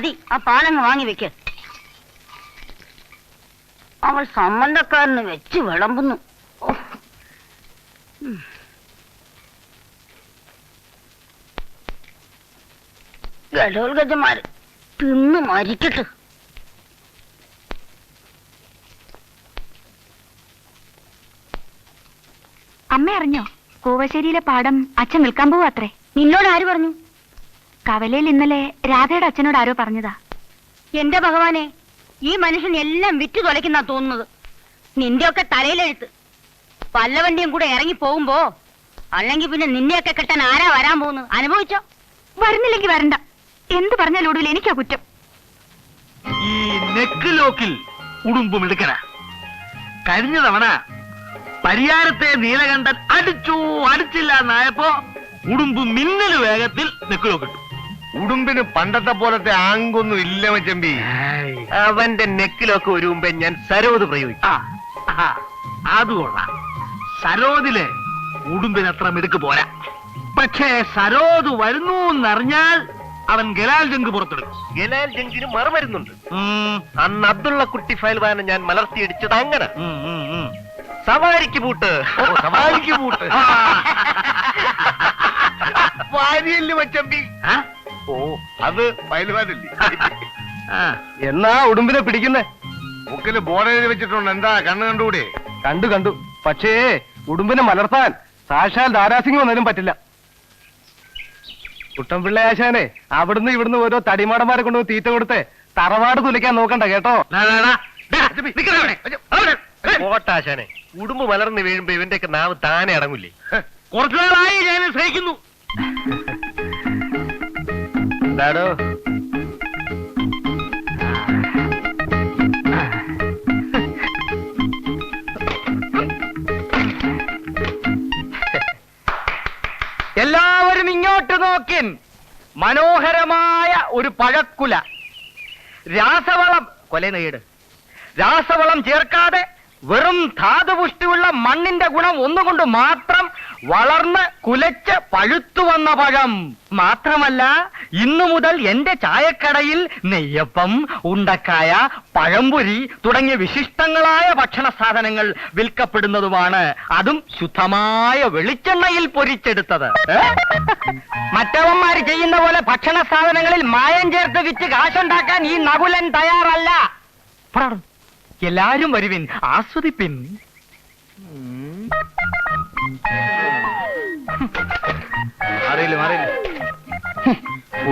മതി. ആ പാലങ്ങ് വാങ്ങി വെക്ക്. അവൾ സമ്മന്തക്കാരന് വെച്ച് വിളമ്പുന്നു. ഗജമാര്. ഗഡോൽഗജമാര് തിന്ന് മരിക്കട്ടെ. അമ്മ അറിഞ്ഞോ? കൂവശ്ശേരിയിലെ പാടം അച്ഛൻ വിൽക്കാൻ പോവാത്രേ? നിന്നോട് ആര് പറഞ്ഞു? കവലയിൽ ഇന്നലെ രാധയുടെ അച്ഛനോട് ആരോ പറഞ്ഞതാ. എന്റെ ഭഗവാനെ ഈ മനുഷ്യൻ എല്ലാം വിറ്റു തുലയ്ക്കുന്ന തോന്നുന്നത്. നിന്റെയൊക്കെ തലയിലെഴുത്ത്. വല്ലവണ്ടിയും കൂടെ ഇറങ്ങി പോകുമ്പോ അല്ലെങ്കിൽ പിന്നെ നിന്നെയൊക്കെ കെട്ടാൻ ആരാ വരാൻ പോകുന്നത്? അനുഭവിച്ചോ? വരുന്നില്ലെങ്കിൽ വരണ്ട. എന്ത് പറഞ്ഞാൽ ഒടുവിൽ എനിക്കാ കുറ്റം. ഈ നെക്ക് ലോക്കിൽ ഉടുമ്പും എടുക്കണ. കഴിഞ്ഞ തവണ പരിയാരത്തെ നീലകണ്ഠൻ അടിച്ചു അടിച്ചില്ല എന്നായപ്പോ ഉടുമ്പ് മിന്നൽ വേഗത്തിൽ നെക്ക് ലോക്കിട്ടു. ഉടുമ്പിന് പണ്ടത്തെ പോലത്തെ ആങ്കൊന്നും ഇല്ല മച്ചമ്പി അവന്റെ നെക്കിലൊക്കെ ഒരു മുമ്പേ ഞാൻ സരോദ് പ്രയോഗിക്കും അത് കൊള്ളാം. സരോദിൽ ഉടുമ്പിന് അത്ര മിടുക്ക് പോരാ. പക്ഷേ സരോദ് വരുന്നു എന്നറിഞ്ഞാൽ അവൻ ഗലാൽ ജംഗ് പുറത്തെടുക്കും. ഗലാൽ ജംഗിന് മറുമരുന്നുണ്ട്. ഉം, അന്ന് അബ്ദുള്ള കുട്ടി ഫയൽവാനെ ഞാൻ മലർത്തിയടിച്ചത് അങ്ങനെ. സവാരിക്ക് പൂട്ട്. സവാരിക്ക് പൂട്ട്. വാരിയല്ലേ മച്ചമ്പി അത് ഫയൽവാനല്ലേ ആ. എന്നാ ഉടുമ്പിനെ പിടിക്കുന്നേ? മുക്കിൽ ബോർഡ് എഴുതി വെച്ചിട്ടുണ്ട്. എന്താ കണ്ണു കണ്ടുകൂടെ? കണ്ടു കണ്ടു. പക്ഷേ ഉടുമ്പിനെ മലർത്താൻ സാക്ഷാൽ ദാരാസിംഗ് വന്നാലും പറ്റില്ല. കുട്ടംപിള്ള ആശാനെ അവിടുന്ന് ഇവിടുന്ന് ഓരോ തടിമാടന്മാരെ കൊണ്ട് തീറ്റ കൊടുത്തേ തറവാട് തുലയ്ക്കാൻ നോക്കണ്ട കേട്ടോ. കോട്ടാശാനെ ഉടുമ്പ് മലർന്ന് വീഴുമ്പോ ഇവന്റെയൊക്കെ നാവ് താനെ അടങ്ങൂലേ കുറച്ചു നാളായി ഞാൻ സഹിക്കുന്നു എന്താടോ? എല്ലാവരും ഇങ്ങോട്ട് നോക്കിൻ. മനോഹരമായ ഒരു പഴക്കുല. രാസവളം കൊല നേട് രാസവളം ചേർക്കാതെ വെറും ധാതുപുഷ്ടിയുള്ള മണ്ണിന്റെ ഗുണം ഒന്നുകൊണ്ട് മാത്രം വളർന്ന് കുലച്ച് പഴുത്തു വന്ന പഴം. മാത്രമല്ല ഇന്നു മുതൽ എന്റെ ചായക്കടയിൽ നെയ്യപ്പം ഉണ്ടക്കായ പഴംപൊരി തുടങ്ങിയ വിശിഷ്ടങ്ങളായ ഭക്ഷണ സാധനങ്ങൾ വിൽക്കപ്പെടുന്നതുമാണ് അതും ശുദ്ധമായ വെളിച്ചെണ്ണയിൽ പൊരിച്ചെടുത്തത്. മറ്റവന്മാർ ചെയ്യുന്ന പോലെ ഭക്ഷണ സാധനങ്ങളിൽ മായം ചേർത്ത് വിറ്റ് കാശുണ്ടാക്കാൻ ഈ നകുലൻ തയ്യാറല്ല. എല്ലാരും വരുവിൻ ആസ്വദിപ്പിൻ. അറിയില്ല അറിയില്ല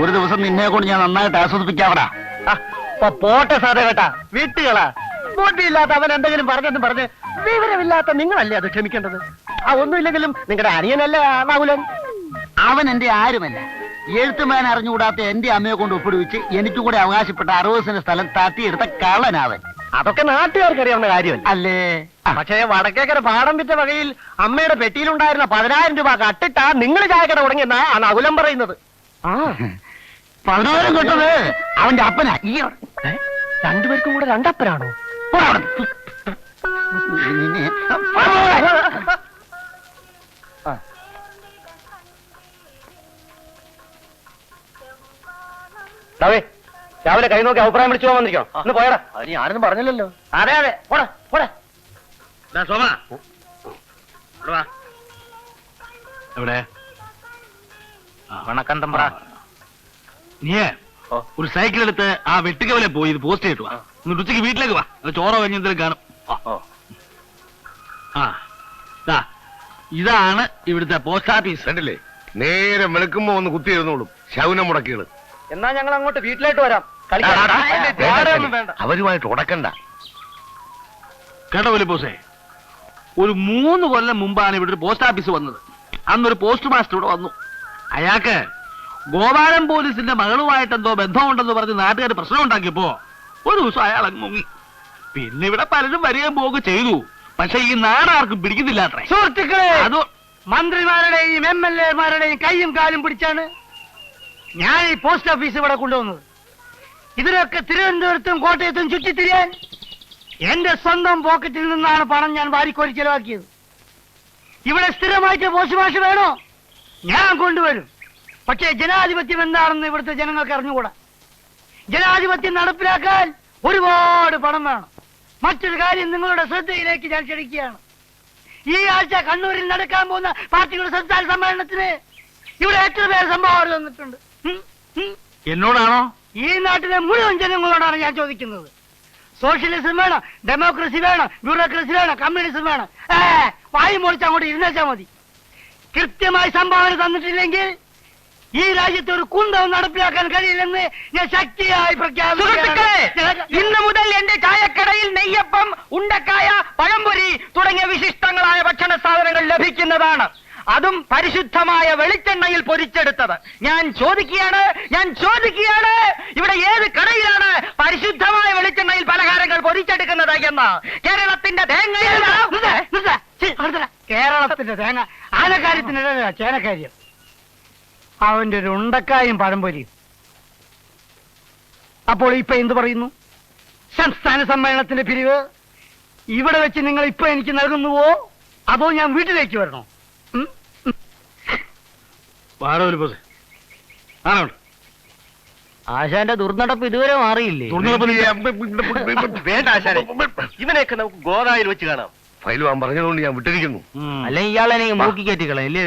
ഒരു ദിവസം നിന്നെ കൊണ്ട് ഞാൻ നന്നായിട്ട് ആസ്വദിപ്പിക്കാവടാ. പോട്ടെ സാധേ കേട്ടാ വീട്ടുകളാ. ബോട്ടിയില്ലാത്ത അവൻ എന്തെങ്കിലും പറഞ്ഞെന്ന് പറഞ്ഞ് വിവരമില്ലാത്ത നിങ്ങളല്ലേ അത് ക്ഷമിക്കേണ്ടത്? ആ ഒന്നുമില്ലെങ്കിലും നിങ്ങളുടെ അനിയനല്ലേ രാഹുലൻ അവൻ എന്റെ ആരുമല്ല. എഴുത്തുമാൻ അറിഞ്ഞുകൂടാത്ത എന്റെ അമ്മയെ കൊണ്ട് ഒപ്പിടുവിച്ച് എനിക്ക് കൂടെ അവകാശപ്പെട്ട അറുപത് സെന്റ് സ്ഥലം തട്ടിയെടുത്ത കള്ളനാവൻ. അതൊക്കെ നാട്ടുകാർക്ക് അറിയാവുന്ന കാര്യമല്ല? അല്ലേ? പക്ഷേ വടക്കേക്കര പാടം വിറ്റ വകയിൽ അമ്മയുടെ പെട്ടിയിലുണ്ടായിരുന്ന പതിനായിരം രൂപ കട്ടിട്ടാ നിങ്ങൾ ചായക്കട തുടങ്ങിയെന്നാ ആണ് അകുലം പറയുന്നത്. ആ. പതിനായിരം കിട്ടത് അവന്റെ അപ്പനാ. ഈ? രണ്ടുപേർക്കും കൂടെ രണ്ടപ്പനാണോ? തവേ രാവിലെ കൈ നോക്കി അഭിപ്രായം വിളിച്ചു പോകാൻ വന്നിരിക്കോ ഒന്ന് പോയടാ. അതിന് ഞാനൊന്നും പറഞ്ഞില്ലല്ലോ. അതെ അതെ. പോടാ പോടാ. സോമ. എവിടെ? പറ. നീയേ ഒരു സൈക്കിൾ എടുത്ത് ആ വെട്ടുകവലെ പോയി ഇത് പോസ്റ്റ് ചെയ്തിട്ട് വാ. എന്നിട്ട് ഉച്ചയ്ക്ക് വീട്ടിലേക്ക് വാ. അത് ചോറോ കഴിഞ്ഞെന്തെങ്കിലും കാണും. ആ. ദാ, ഇതാണ് ഇവിടുത്തെ പോസ്റ്റ് ഓഫീസ്. കണ്ടില്ലേ? നേരെ വെളുക്കുമ്പോ ഒന്ന് കുത്തി എഴുന്നോളും. ശൗനം മുടക്കികൾ എന്നാ ഞങ്ങൾ അങ്ങോട്ട് വീട്ടിലായിട്ട് വരാം. അവരുമായിട്ട് ഉടക്കണ്ട. കേട്ടോ വലിപ്പോസേ ഒരു മൂന്ന് കൊല്ലം മുമ്പാണ് ഇവിടെ ഒരു പോസ്റ്റ് ഓഫീസ് വന്നത്. അന്നൊരു പോസ്റ്റ് മാസ്റ്റർ ഇവിടെ വന്നു. അയാൾക്ക് ഗോപാലൻ പോലീസിന്റെ മകളുമായിട്ട് എന്തോ ബന്ധമുണ്ടെന്ന് പറഞ്ഞ് നാട്ടുകാർ പ്രശ്നം ഉണ്ടാക്കിയപ്പോ ഒരു ദിവസം അയാൾ അങ്ങ് മുങ്ങി. പിന്നെ ഇവിടെ പലരും വരികയും പോവുകയും ചെയ്തു. പക്ഷെ ഈ നാടാർക്കും പിടിക്കുന്നില്ല സുഹൃത്തുക്കളെ അത് മന്ത്രിമാരുടെയും എം എൽ എമാരുടെയും കൈയും കാലും പിടിച്ചാണ് ഞാൻ ഈ പോസ്റ്റ് ഓഫീസ് ഇവിടെ കൊണ്ടുവന്നത്. ഇതിനൊക്കെ തിരുവനന്തപുരത്തും കോട്ടയത്തും ചുറ്റിത്തിരിയാൻ എന്റെ സ്വന്തം പോക്കറ്റിൽ നിന്നാണ് പണം ഞാൻ വാരിക്കോരി ചെലവാക്കിയത്. ഇവിടെ സ്ഥിരമായിട്ട് പോസ്റ്റ് വേണോ? ഞാൻ കൊണ്ടുവരും. പക്ഷേ ജനാധിപത്യം എന്താണെന്ന് ഇവിടുത്തെ ജനങ്ങൾക്ക് അറിഞ്ഞുകൂടാ. ജനാധിപത്യം നടപ്പിലാക്കാൻ ഒരുപാട് പണം വേണം. മറ്റൊരു കാര്യം നിങ്ങളുടെ ശ്രദ്ധയിലേക്ക് ഞാൻ ക്ഷണിക്കുകയാണ്. ഈ ആഴ്ച കണ്ണൂരിൽ നടക്കാൻ പോകുന്ന പാർട്ടിയുടെ സംസ്ഥാന സമ്മേളനത്തിന് ഇവിടെ എത്ര പേര് സംഭാവന തന്നിട്ടുണ്ട്? എന്നോടാണോ? ഈ നാട്ടിലെ മുഴുവൻ ജനങ്ങളോടാണ് ഞാൻ ചോദിക്കുന്നത്. സോഷ്യലിസം വേണം ഡെമോക്രസി വേണം ബ്യൂറോക്രസി വേണം കമ്മ്യൂണിസം വേണം. ഏ വായു മുറിച്ച് അങ്ങോട്ട് ഇരുന്നേച്ചാ മതി. കൃത്യമായി സംഭാവന തന്നിട്ടില്ലെങ്കിൽ ഈ രാജ്യത്ത് ഒരു കുന്തവും നടപ്പിലാക്കാൻ കഴിയില്ലെന്ന് ഞാൻ ശക്തിയായി പ്രഖ്യാപിക്കുന്നു ഇന്ന് മുതൽ എന്റെ ചായക്കടയിൽ നെയ്യപ്പം ഉണ്ടക്കായ പഴംപൊരി തുടങ്ങിയ വിശിഷ്ടങ്ങളായ ഭക്ഷണ സാധനങ്ങൾ ലഭിക്കുന്നതാണ്. അതും പരിശുദ്ധമായ വെളിച്ചെണ്ണയിൽ പൊരിച്ചെടുത്തത്. ഞാൻ ചോദിക്കുകയാണ് ഞാൻ ചോദിക്കുകയാണ് ഇവിടെ ഏത് കടയിലാണ് പരിശുദ്ധമായ വെളിച്ചെണ്ണയിൽ പലഹാരങ്ങൾ പൊരിച്ചെടുക്കുന്നത് എന്ന്. കേരളത്തിന്റെ തേങ്ങ കേരളത്തിന്റെ തേങ്ങ. ആനക്കാര്യത്തിനിടയില ചേനക്കാര്യം അവന്റെ ഒരു ഉണ്ടക്കായും പഴംപൊരിയും. അപ്പോൾ ഇപ്പൊ എന്ത് പറയുന്നു? സംസ്ഥാന സമ്മേളനത്തിന്റെ പിരിവ്. ഇവിടെ വെച്ച് നിങ്ങൾ ഇപ്പൊ എനിക്ക് നൽകുന്നുവോ? അതോ ഞാൻ വീട്ടിലേക്ക് വരണോ? ആണോ ആശാന്റെ ദുർനടപ്പ് ഇതുവരെ മാറിയില്ലേ? വേണ്ട ആശാനെ. ഇവനെയൊക്കെ നമുക്ക് ഗോദായിൽ വെച്ച് കാണാം. ഫയൽ വാൻ പറഞ്ഞതുകൊണ്ട് ഞാൻ വിട്ടിരിക്കുന്നു. അല്ലെ ഇയാളെ മൂക്കി കയറ്റിക്കളെ ഇല്ലേ?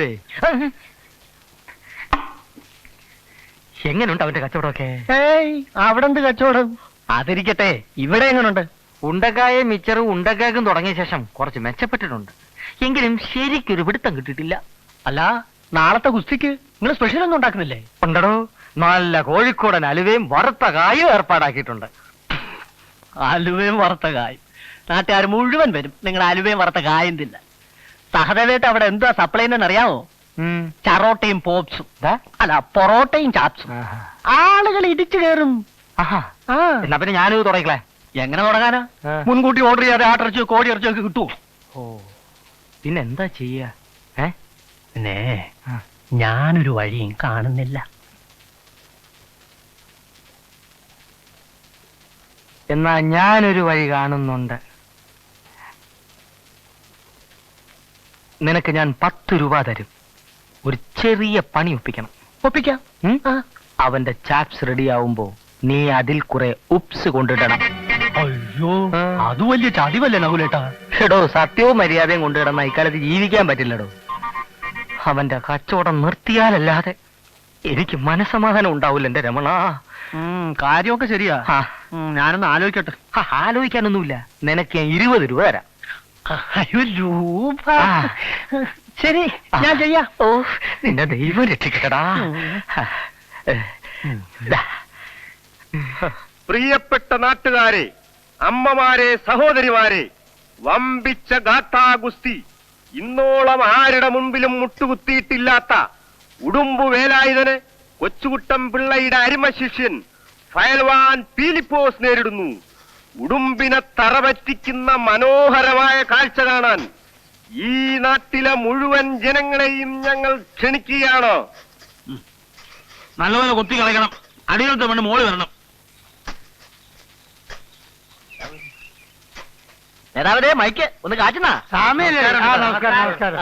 എങ്ങനെയുണ്ട് അവന്റെ കച്ചവടമൊക്കെ? അവിടെ എന്ത് കച്ചവടം? അതിരിക്കട്ടെ ഇവിടെ എങ്ങനെയുണ്ട് ഉണ്ടക്കായ മിച്ചറും ഉണ്ടക്കാക്കും തുടങ്ങിയ ശേഷം കുറച്ച് മെച്ചപ്പെട്ടിട്ടുണ്ട്. എങ്കിലും ശരിക്കൊരു പിടുത്തം കിട്ടിയിട്ടില്ല. അല്ല നാളത്തെ ഗുസ്തിക്ക് നിങ്ങൾ സ്പെഷ്യൽ ഒന്നും ഉണ്ടാക്കുന്നില്ലേ? ഉണ്ടടോ. നല്ല കോഴിക്കോടൻ അലുവയും വറുത്ത കായും ഏർപ്പാടാക്കിയിട്ടുണ്ട്. അലുവയും വറുത്ത കായും. നാട്ടുകാർ മുഴുവൻ വരും. നിങ്ങൾ അലുവയും വറുത്ത കായും തിന്ന സഹദേവേട്ട് അവിടെ എന്തുവാ സപ്ലൈ അറിയാമോ. ചറോട്ടയും പോപ്സും. അല്ല പൊറോട്ടയും ചാപ്സും. ആളുകൾ ഇടിച്ചു കയറും. എന്നാ പിന്നെ ഞാനിത് തുടങ്ങിക്കളെ എങ്ങനെ തുടങ്ങാനാ? മുൻകൂട്ടി ഓർഡർ ചെയ്യാതെ ആട്ടിറച്ചിയോ കോഴി ഇറച്ചിയോ ഒക്കെ കിട്ടുമോ ഓ. പിന്നെന്താ ചെയ്യാ? പിന്നെ. ഞാനൊരു വഴിയും കാണുന്നില്ല. എന്നാ ഞാനൊരു വഴി കാണുന്നുണ്ട്. നിനക്ക് ഞാൻ പത്ത് രൂപ തരും. ഒരു ചെറിയ പണി ഒപ്പിക്കണം. ഒപ്പിക്കാം. അവന്റെ ചാപ്സ് റെഡിയാവുമ്പോ നീ അതിൽ കുറെ ഉപ്സ് കൊണ്ടിടണം. അയ്യോ അത് വലിയ ചതിവല്ലേ നകുലേട്ടാ. എടോ സത്യവും മര്യാദയും കൊണ്ടിടണം. ഇക്കാലത്ത് ജീവിക്കാൻ പറ്റില്ലടോ. അവന്റെ കച്ചവടം നിർത്തിയാലല്ലാതെ എനിക്ക് മനസമാധാനം ഉണ്ടാവില്ല എന്റെ രമണ. കാര്യമൊക്കെ ശരിയാ. ഞാനൊന്ന് ആലോചിക്കട്ടെ. ആ, ആലോചിക്കാനൊന്നുമില്ല. നിനക്ക് ഞാൻ ഇരുപത് രൂപ തരാം. അയ്യോ രൂപ. ശരി ഞാൻ ചെയ്യാ. ഓ നിന്റെ ദൈവം രക്ഷിക്കടാ പ്രിയപ്പെട്ട നാട്ടുകാരെ അമ്മമാരെ സഹോദരിമാരെ വമ്പിച്ച ഗാഥാ ഗുസ്തി ഇന്നോളം ആരുടെ മുമ്പിലും മുട്ടുകുത്തിയിട്ടില്ലാത്ത ഉടുമ്പു വേലായുധന് കൊച്ചുകുട്ടം പിള്ളയുടെ അരിമ ശിഷ്യൻ ഫയൽവാൻ പീലിപ്പോസ് നേരിടുന്നു. ഉടുമ്പിനെ തറപറ്റിക്കുന്ന മനോഹരമായ കാഴ്ച കാണാൻ ഈ നാട്ടിലെ മുഴുവൻ ജനങ്ങളെയും ഞങ്ങൾ ക്ഷണിക്കുകയാണ്. നല്ലപോലെ കൊത്തി കളയണം. അടിയിലത്തെ മണ്ണ് മോളി വരണം. നേതാവതേ മൈക്ക് ഒന്ന് കാറ്റുന്നാ. സാമിയല്ലേ ആ നമസ്കാരം. നമസ്കാരം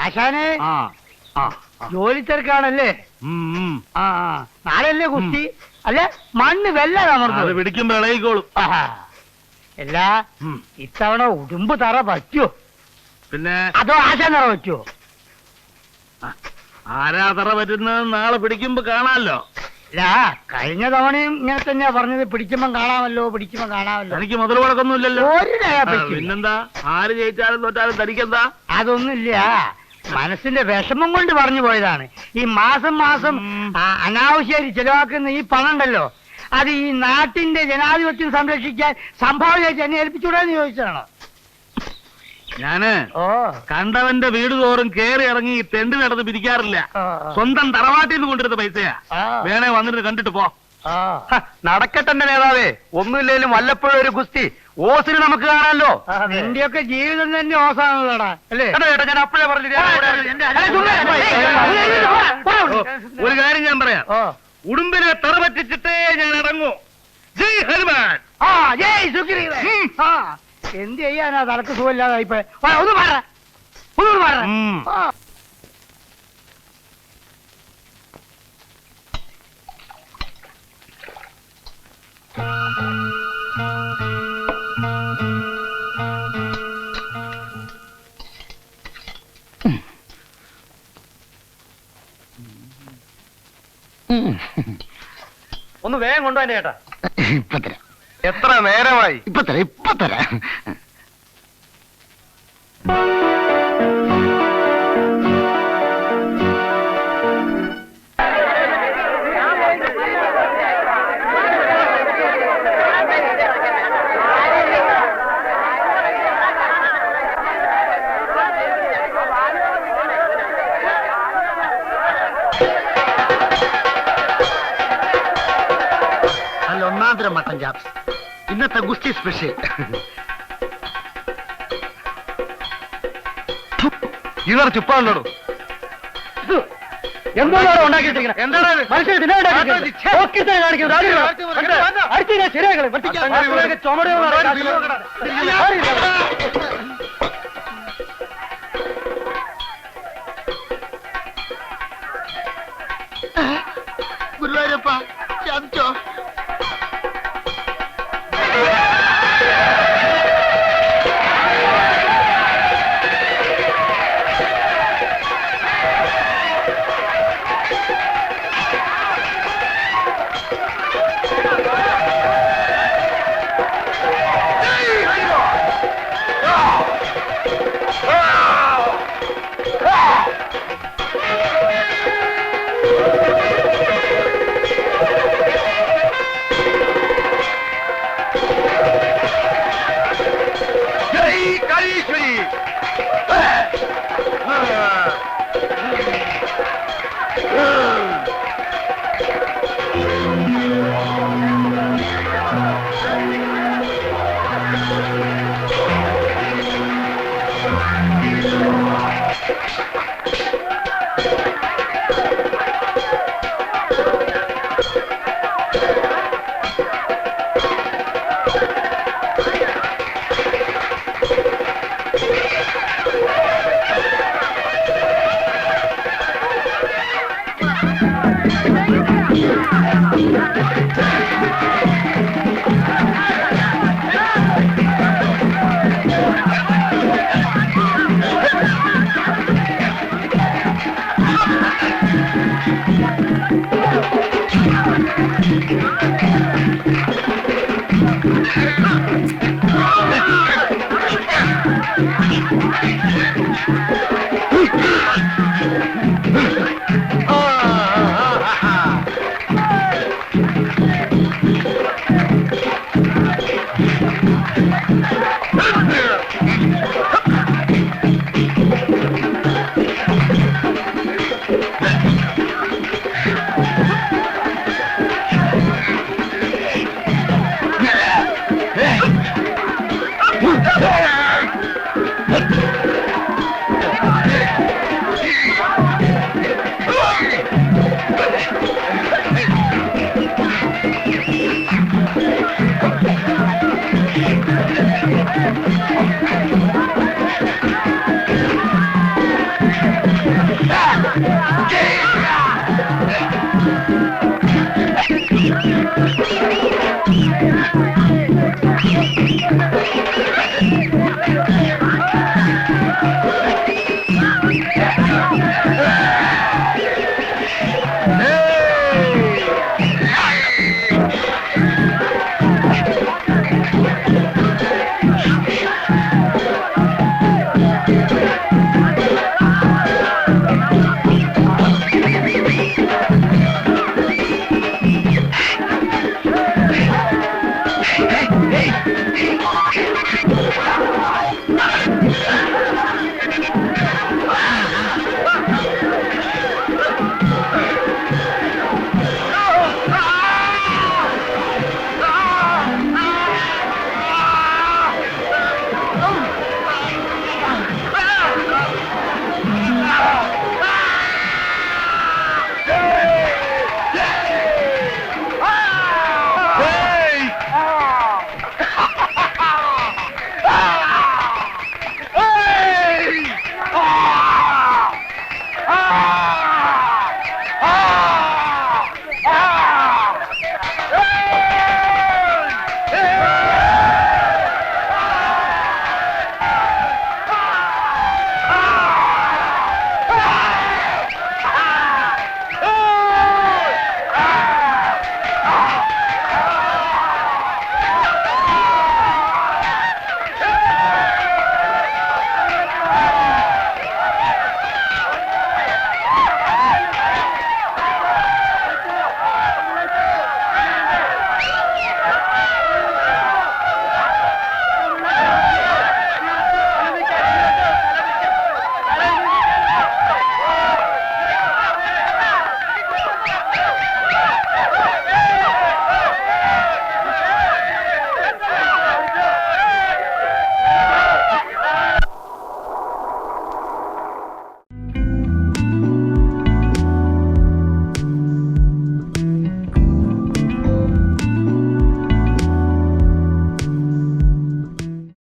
ആശാനെ ആ ആ ജോലി തിരക്കാണല്ലേ ഉം, ഉം. ആ ആ. നാളെയല്ലേ കുസ്തി അല്ലെ? മണ്ണ് അത് അമർന്നു പിടിക്കുമ്പോ ഇളകിക്കോളും. അല്ല ഉം. ഇത്തവണ ഉടുമ്പ് തറ പറ്റുമോ പിന്നെ? അതോ ആശാൻ തറ പറ്റുമോ ആരാ തറ പറ്റുന്നത് നാളെ പിടിക്കുമ്പോ കാണാമല്ലോ കഴിഞ്ഞ തവണയും ഇങ്ങനെ തന്നെയാ പറഞ്ഞത്. പിടിക്കുമ്പം കാണാമല്ലോ പിടിക്കുമ്പം കാണാമല്ലോ. തനിക്ക് മുതൽ മുടക്കൊന്നുമില്ലല്ലോ ഒരു ദയ ആ, പറ്റില്ല. പിന്നെന്താ? ആര് ജയിച്ചാലും തോറ്റാലും തനിക്കെന്താ? അതൊന്നുമില്ല. മനസ്സിന്റെ വിഷമം കൊണ്ട് പറഞ്ഞു പോയതാണ്. ഈ മാസം മാസം ആ, അനാവശ്യമായിട്ട് ചെലവാക്കുന്ന ഈ പണം ഉണ്ടല്ലോ അത് ഈ നാട്ടിന്റെ ജനാധിപത്യം സംരക്ഷിക്കാൻ സംഭാവനയായിട്ട് എന്നെ ഏൽപ്പിച്ചുകൂടാന്ന് ചോദിച്ചതാണോ? ഞാൻ ഓ കണ്ടവന്റെ വീട് തോറും കേറി ഇറങ്ങി തെണ്ടി നടന്ന് പിരിക്കാറില്ല ആ, സ്വന്തം തറവാട്ടിൽ നിന്ന് കൊണ്ടിരുന്ന പൈസയാ ആ, വേണേ വന്നിട്ട് കണ്ടിട്ട് പോ ആ. നടക്കട്ടെ നേതാവേ ഒന്നുമില്ലേലും വല്ലപ്പോഴും ഒരു ഗുസ്തി ഓസിന് നമുക്ക് കാണാമല്ലോ ആ, നിന്റെയൊക്കെ ജീവിതം തന്നെ ഓസാണല്ലോടാ അല്ലേ ഞാൻ അപ്പോഴേ ഒരു കാര്യം ഞാൻ പറയാം ഓ ഉടുമ്പിനെ തറ പറ്റിച്ചിട്ടേ ഞാൻ ഇറങ്ങൂ ജയ് ഹനുമാൻ ആ ജയ് സുഗ്രീവൻ ആ എന്ത് ചെയ്യാനാ? തലക്ക് സുഖമില്ലാതായി ഒന്ന് ഒന്ന് ഒന്ന് വേഗം കൊണ്ടുപോയി ചേട്ടാ. ഇപ്പൊ തരാം എത്ര നേരമായി? ഇപ്പൊ തരാം ഇപ്പൊ തരാം. സ്പെഷ്യൽ ഇവർ ചുപ്പാണല്ലോ എന്താണോ ഉണ്ടാക്കിയിട്ടിരിക്കണം. എന്താണ് മനുഷ്യർ ശരിയാക്കളെ ചുമടോ